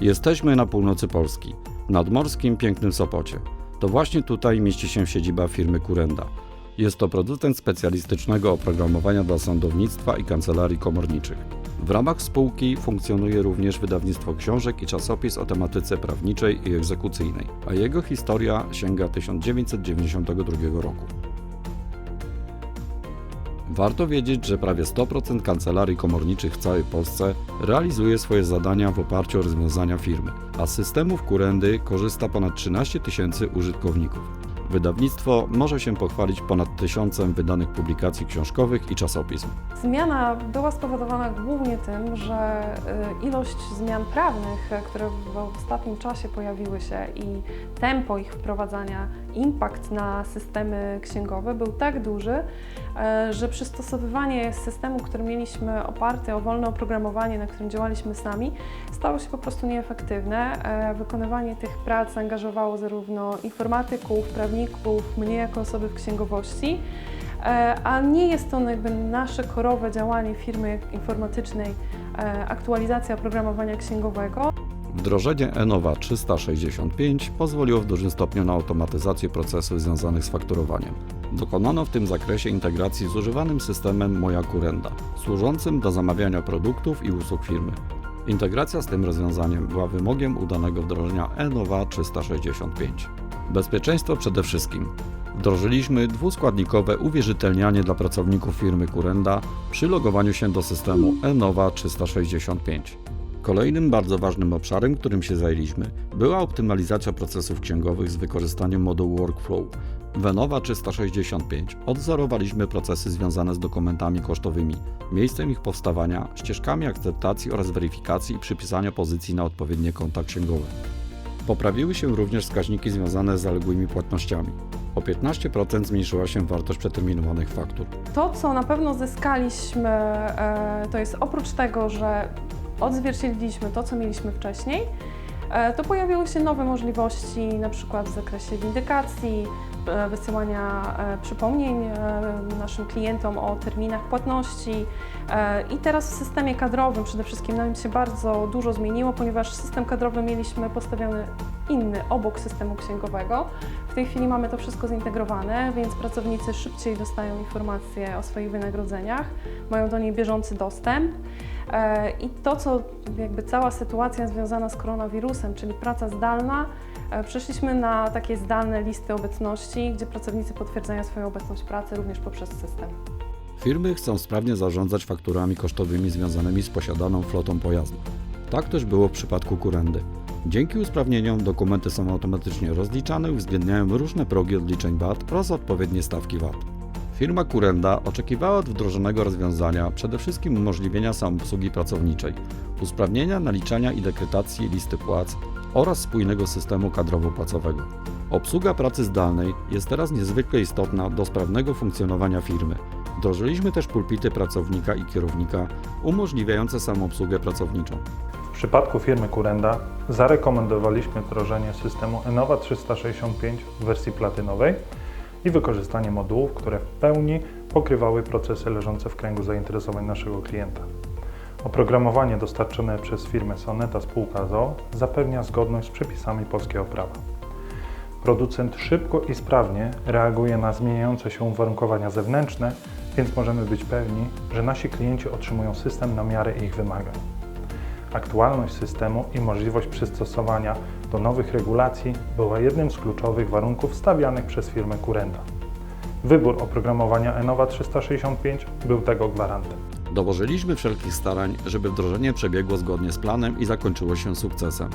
Jesteśmy na północy Polski, nadmorskim pięknym Sopocie. To właśnie tutaj mieści się siedziba firmy Kurenda. Jest to producent specjalistycznego oprogramowania dla sądownictwa i kancelarii komorniczych. W ramach spółki funkcjonuje również wydawnictwo książek i czasopis o tematyce prawniczej i egzekucyjnej, a jego historia sięga 1992 roku. Warto wiedzieć, że prawie 100% kancelarii komorniczych w całej Polsce realizuje swoje zadania w oparciu o rozwiązania firmy, a z systemów Kurendy korzysta ponad 13 tysięcy użytkowników. Wydawnictwo może się pochwalić ponad tysiącem wydanych publikacji książkowych i czasopism. Zmiana była spowodowana głównie tym, że y, ilość zmian prawnych, y, które w ostatnim czasie pojawiły się i tempo ich wprowadzania, impact na systemy księgowe był tak duży, y, że przystosowywanie systemu, który mieliśmy oparty o wolne oprogramowanie, na którym działaliśmy sami, stało się po prostu nieefektywne. E, Wykonywanie tych prac angażowało zarówno informatyków, prawników, mnie jako osoby w księgowości, E, a nie jest to jakby nasze korowe działanie firmy informatycznej, e, aktualizacja oprogramowania księgowego. Wdrożenie Enova 365 pozwoliło w dużym stopniu na automatyzację procesów związanych z fakturowaniem. Dokonano w tym zakresie integracji z używanym systemem Moja Kurenda, służącym do zamawiania produktów i usług firmy. Integracja z tym rozwiązaniem była wymogiem udanego wdrożenia Enova 365. Bezpieczeństwo przede wszystkim. Wdrożyliśmy dwuskładnikowe uwierzytelnianie dla pracowników firmy Kurenda przy logowaniu się do systemu Enova 365. Kolejnym bardzo ważnym obszarem, którym się zajęliśmy, była optymalizacja procesów księgowych z wykorzystaniem modułu Workflow. W Enova 365 odzorowaliśmy procesy związane z dokumentami kosztowymi, miejscem ich powstawania, ścieżkami akceptacji oraz weryfikacji i przypisania pozycji na odpowiednie konta księgowe. Poprawiły się również wskaźniki związane z zaległymi płatnościami. O 15% zmniejszyła się wartość przeterminowanych faktur. To, co na pewno zyskaliśmy, e, to jest oprócz tego, że odzwierciedliliśmy to, co mieliśmy wcześniej, to pojawiły się nowe możliwości, na przykład w zakresie windykacji, e, wysyłania e, przypomnień e, naszym klientom o terminach płatności. E, I teraz w systemie kadrowym przede wszystkim nam się bardzo dużo zmieniło, ponieważ system kadrowy mieliśmy postawiony inny obok systemu księgowego. W tej chwili mamy to wszystko zintegrowane, więc pracownicy szybciej dostają informacje o swoich wynagrodzeniach, mają do niej bieżący dostęp. E, I to, co jakby cała sytuacja związana z koronawirusem, czyli praca zdalna, e, przeszliśmy na takie zdalne listy obecności, gdzie pracownicy potwierdzają swoją obecność pracy również poprzez system. Firmy chcą sprawnie zarządzać fakturami kosztowymi związanymi z posiadaną flotą pojazdów. Tak też było w przypadku Kurendy. Dzięki usprawnieniom dokumenty są automatycznie rozliczane i uwzględniają różne progi odliczeń VAT oraz odpowiednie stawki VAT. Firma Kurenda oczekiwała od wdrożonego rozwiązania przede wszystkim umożliwienia samoobsługi pracowniczej, usprawnienia naliczania i dekretacji listy płac oraz spójnego systemu kadrowo-płacowego. Obsługa pracy zdalnej jest teraz niezwykle istotna do sprawnego funkcjonowania firmy. Wdrożyliśmy też pulpity pracownika i kierownika umożliwiające samoobsługę pracowniczą. W przypadku firmy Kurenda zarekomendowaliśmy wdrożenie systemu Enova 365 w wersji platynowej i wykorzystanie modułów, które w pełni pokrywały procesy leżące w kręgu zainteresowań naszego klienta. Oprogramowanie dostarczone przez firmę Soneta Spółka ZOO zapewnia zgodność z przepisami polskiego prawa. Producent szybko i sprawnie reaguje na zmieniające się uwarunkowania zewnętrzne, więc możemy być pewni, że nasi klienci otrzymują system na miarę ich wymagań. Aktualność systemu i możliwość przystosowania do nowych regulacji była jednym z kluczowych warunków stawianych przez firmę Kurenda. Wybór oprogramowania Enova 365 był tego gwarantem. Dołożyliśmy wszelkich starań, żeby wdrożenie przebiegło zgodnie z planem i zakończyło się sukcesem.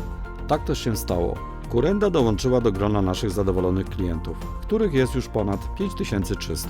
Tak też się stało. Kurenda dołączyła do grona naszych zadowolonych klientów, których jest już ponad 5300.